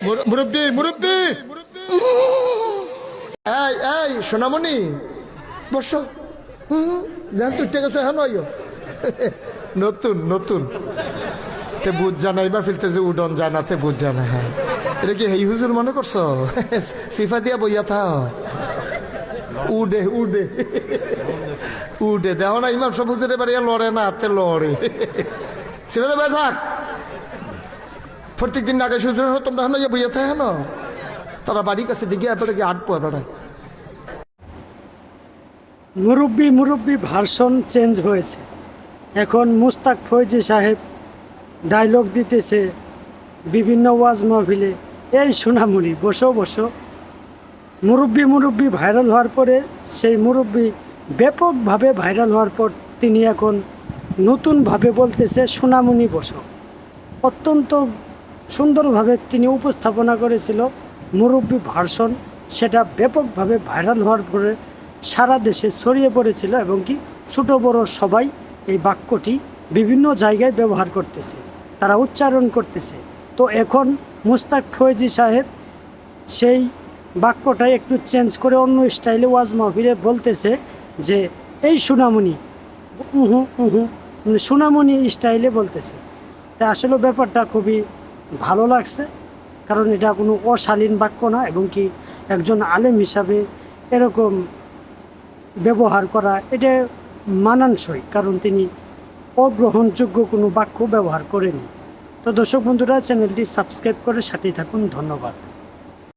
মুর- মুরব্বি মুরব্বি! এই এই, সোনামণি, বস। জান তুই আছে হ্যাঁ নয় নতুন নতুন। তে বুঝ জানাই বা ফিরতে যে উডন জানাতে বুঝ জানা হ্যাঁ। এটা কি হেই হুজুর মনে করছ? সিফা দিয়া বইয়া থা উডে উডে। উডে দেখো না, ইমাম সব হুজুরে বাড়িয়া লড়ে না, হাতে লড়ে। সিফা দে থাক। প্রত্যেক দিন আগে সুযোগ তোমরা হেন বইয়া থাকে হেন তারা বাড়ির কাছে দিকে এবারে কি আটপো এবারে। মুরব্বি মুরব্বি ভার্সন চেঞ্জ হয়েছে। এখন মুস্তাক ফৈজি সাহেব ডায়লগ দিতেছে বিভিন্ন ওয়াজ মাহফিলে। এই সোনামুনি বসো বসো। মুরব্বি মুরব্বি ভাইরাল হওয়ার পরে সেই মুরব্বি ব্যাপকভাবে ভাইরাল হওয়ার পর তিনি এখন নতুনভাবে বলতেছে সোনামুনি বসো। অত্যন্ত সুন্দরভাবে তিনি উপস্থাপনা করেছিল। মুরব্বী ভার্সন সেটা ব্যাপকভাবে ভাইরাল হওয়ার পরে সারা দেশে ছড়িয়ে পড়েছিল এবং কি ছোটো বড় সবাই এই বাক্যটি বিভিন্ন জায়গায় ব্যবহার করতেছে, তারা উচ্চারণ করতেছে। তো এখন মুস্তাক ফৈজি সাহেব সেই বাক্যটা একটু চেঞ্জ করে অন্য স্টাইলে ওয়াজ মাহফিলে বলতেছে যে, এই সুনামণি। উহু উহু মানে সুনামণি স্টাইলে বলতেছে। তা আসলে ব্যাপারটা খুবই ভালো লাগছে, কারণ এটা কোনো অশালীন বাক্য না এবং কি একজন আলেম হিসাবে এরকম ব্যবহার করা এটা মানানসই, কারণ তিনি অগ্রহণযোগ্য কোনো বাক্য ব্যবহার করেনি তো দর্শক বন্ধুরা, চ্যানেলটি সাবস্ক্রাইব করে সাথেই থাকুন। ধন্যবাদ।